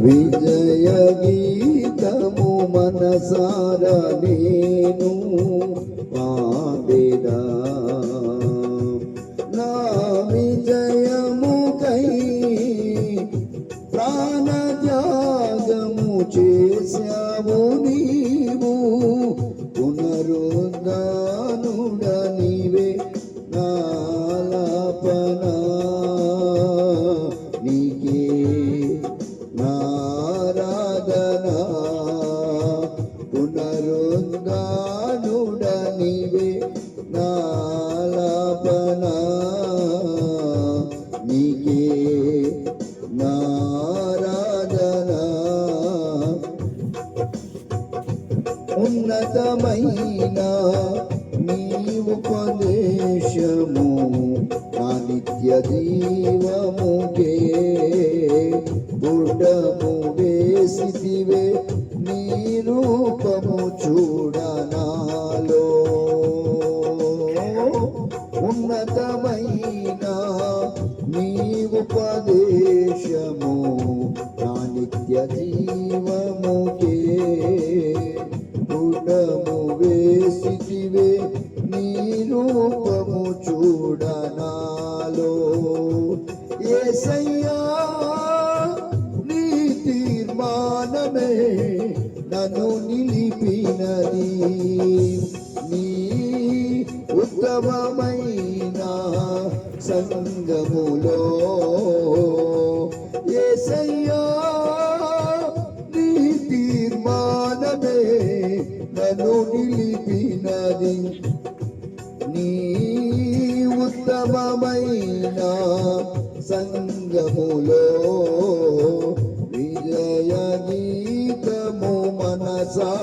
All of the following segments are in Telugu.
విజయ గీతము మనసార నేను పాడేదా? నా విజయము కై త్యాగము చేశావు నీవు. పునరుద్ధానుడ నీవే ఉన్నతమైన నీ ఉపదేశము నా నిత్య జీవముకే గుడ్డము వేసిదివే నీ రూపము చూడనాలో. ఉన్నతమైన నీ ఉపదేశము నా నిత్య జీవముకే తీర్మానమే నన్ను నిలిపినది. నీ ఉత్తమమైన సంగములో ఏసయ్యా నీ తీర్మానమే నన్ను నిలిపినది. నీ ఉత్తమమైన సంగములో మనసారా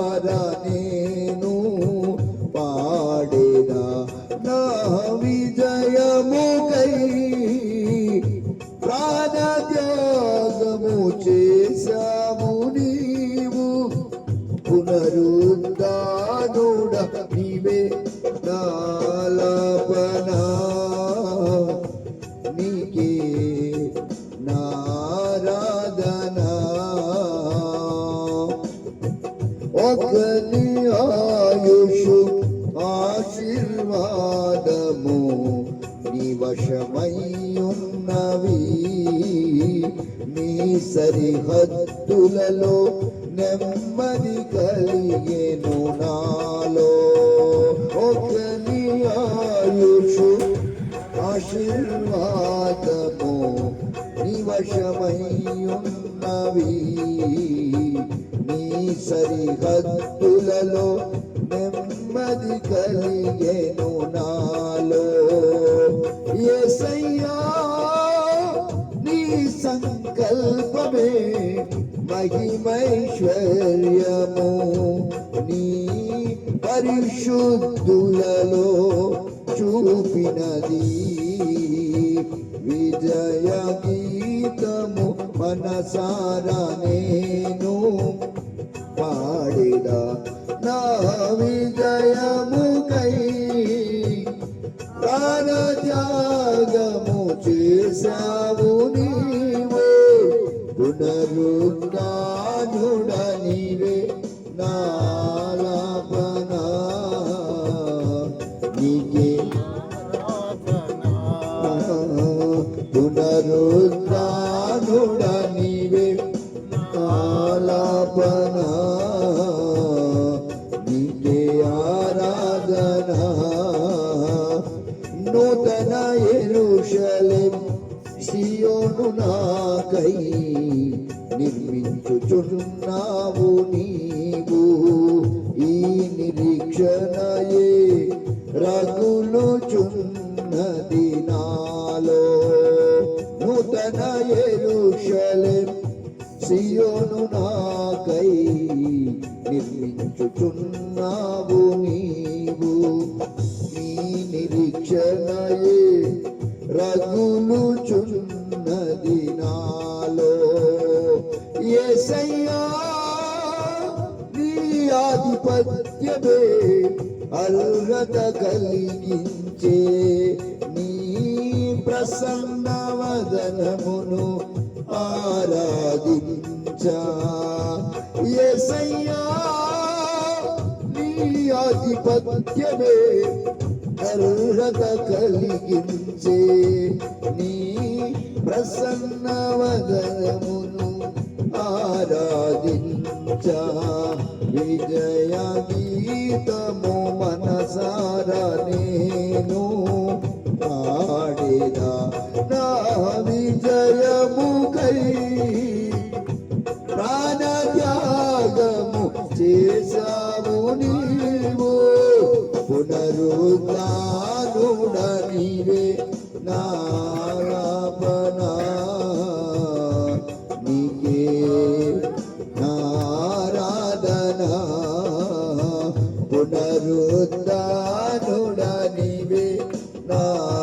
వశమయ్యున్నవి నీ సరిహద్దులలో నెమ్మది కలిగేను నాలో. ఒకని ఆయుషు ఆశీర్వాదము నివశమయ్యున్నవి నీ సరిహద్దులలో నెమ్మది కలిగేను నాలో. యేసయ్యా నీ సంకల్పమే మహిమైశ్వర్యము. నీ పరిశుద్ధులలో చూపినది విజయ గీతము మనసారా నేను. పాడిన నా విజయము కై ప్రాణ త్యాగము చేశావు నీవు. పునరుద్ధానుడ సియోను నాకై నిర్మించుచున్నావు నీవు. ఈ నిరీక్షణయే రగులుచున్నది నాలో. నూతన ఎరుషలేం సియోను నాకై నిర్మించుచున్నావు నీవు. నీ నిరీక్షణయే రగులు రగులుచున్నది నాలో యేసయ్యా నీ ఆధిపత్యమే అర్హత కలిగించే నీ ప్రసన్న వదనమును ఆరాధించే. కలిగించా యేసయ్యా నీ ఆధిపత్యమే అర్హత కలిగించే నీ ప్రసన్న వదనమును ఆరాధించ. విజయ గీతము మనసారా నేను పాడేదా. నా విజయముకై ప్రాణత్యాగము చేశావు నీవు. పునరుద్ధానుడ నారాపణ నీకే నారాధన పునరుద్ధానుడ నీవే నాలాపన